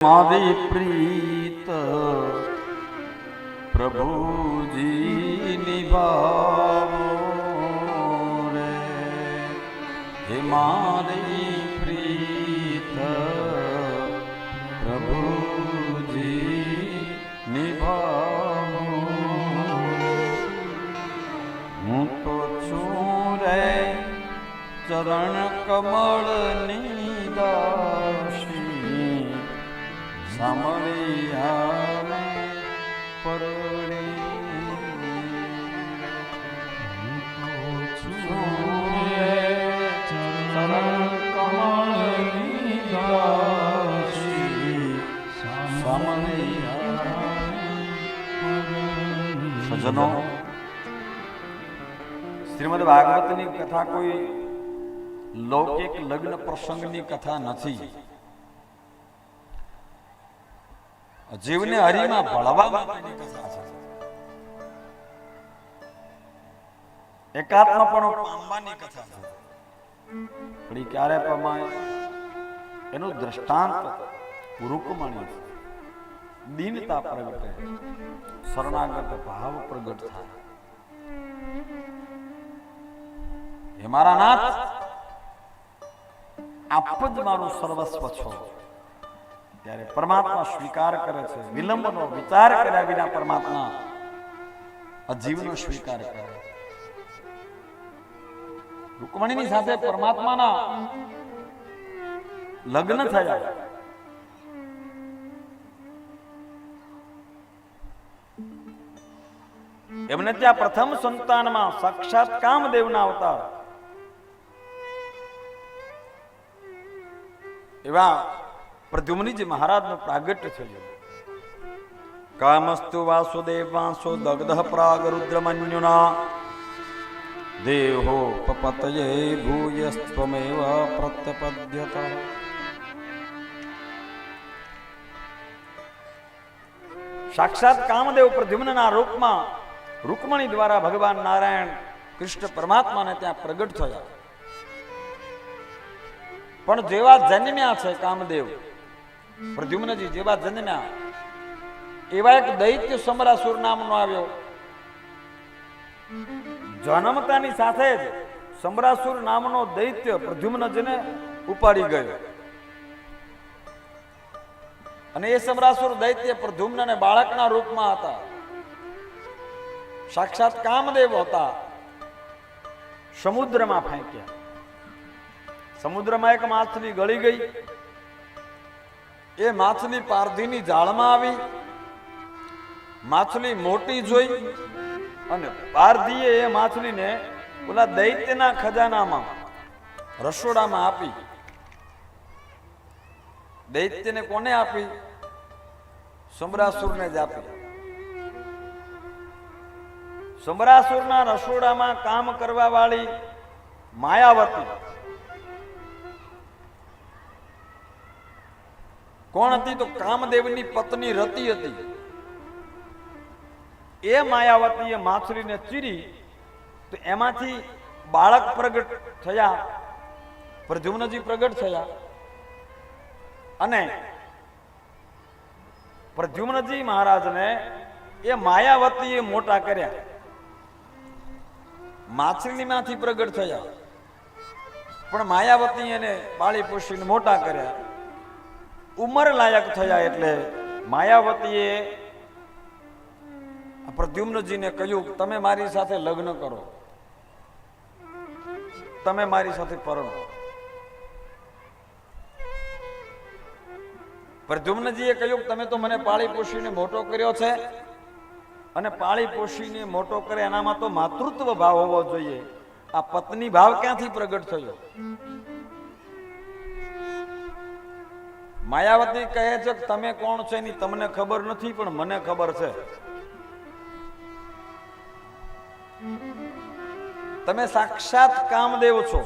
મારી પ્રીત પ્રભુજી નિભાવો રે હે મારી પ્રીત પ્રભુજી નિભાવો હું તો છું રે ચરણ કમળની દાસી સામળિયાને પરણી સજનો શ્રીમદ ભાગવતની કથા કોઈ લૌકિક લગ્ન પ્રસંગની કથા નથી. જીવને હરિમાં ભળવા માટેની કથા છે. એકાત્મપણો પામવાની કથા છે. પણ ક્યારે પમાય એનું દ્રષ્ટાંત રૂકમણી છે. દીનતા પ્રગટે શરણાગત ભાવ પ્રગટ થાય. હે મારા નાથ આપ જ મારું સર્વસ્વ છો. ત્યારે પરમાત્મા સ્વીકાર કરે છે. વિલંબનો વિચાર કર્યા વિના પરમાત્મા અજીવનો સ્વીકાર કરે રૂકમણીની સાથે પરમાત્માના લગ્ન થયા. એમને ત્યાં પ્રથમ સંતાનમાં સાક્ષાત કામદેવના અવતાર. એવા પ્રદ્યુમ્નજી મહારાજનું પ્રાગટ્ય થયું કામસ્તુ વાસુદેવ વાંસો દગ્ધ પ્રાગ રુદ્રમન્યુના દેહો પપતયે ભૂયસ્ત્વમેવ પ્રત્યપદ્યત. સાક્ષાત કામદેવ પ્રદ્યુમ્નના રૂપમાં રૂકમણી દ્વારા ભગવાન નારાયણ કૃષ્ણ પરમાત્માને ત્યાં પ્રગટ થયા. પણ જેવા જન્મ્યા છે કામદેવ પ્રદ્યુમ્નજી જેવા જન્મ્યા એવા એક દૈત્ય સમરાસુર નામનો આવ્યો. જન્મતાની સાથે જ સમરાસુર નામનો દૈત્ય પ્રદ્યુમ્નજીને ઉપાડી ગયો. અને એ સમરાસુર દૈત્ય પ્રદ્યુમ્નને બાળકના રૂપમાં હતા. સાક્ષાત કામદેવ હતા. સમુદ્રમાં ફેંક્યા. સમુદ્રમાં એક માછલી ગળી ગઈ. એ માછલી પારધીની જાળમાં આવી. માછલી મોટી જોઈ અને પારધીએ એ માછલીને ઓલા દૈત્યના ખજાનામાં, રસોડામાં આપી. દૈત્યને કોને આપી? સમરાસુરને જ આપી. સમરાસુરના રસોડામાં કામ કરવા વાળી માયાવતી કોણ હતી તો કામદેવની પત્ની રતિ હતી. એ માયાવતીએ માછલીને ચીરી તો એમાંથી બાળક પ્રગટ થયા, પ્રદ્યુમ્નજી પ્રગટ થયા અને પ્રદ્યુમ્નજી મહારાજને એ માયાવતીએ મોટા કર્યા. માછલીમાંથી પ્રગટ થયા. પણ માયાવતી એને પાળી પોષીને મોટા કર્યા. ઉંમર લાયક થયા એટલે માયાવતીએ પ્રદ્યુમ્નજીને કહ્યું, તમે મારી સાથે લગ્ન કરો. તમે મારી સાથે પરણો. પ્રદ્યુમ્નજીએ કહ્યું, તમે તો મને પાળી પોષીને મોટો કર્યો છે અને પાળી પોષીને મોટો કરે એનામાં તો માતૃત્વ ભાવ હોવો જોઈએ. આ પત્ની ભાવ ક્યાંથી પ્રગટ થયો? માયાવતી કહે છે કે તમે કોણ છે એની તમને ખબર નથી, પણ મને ખબર છે. તમે સાક્ષાત કામદેવ છો.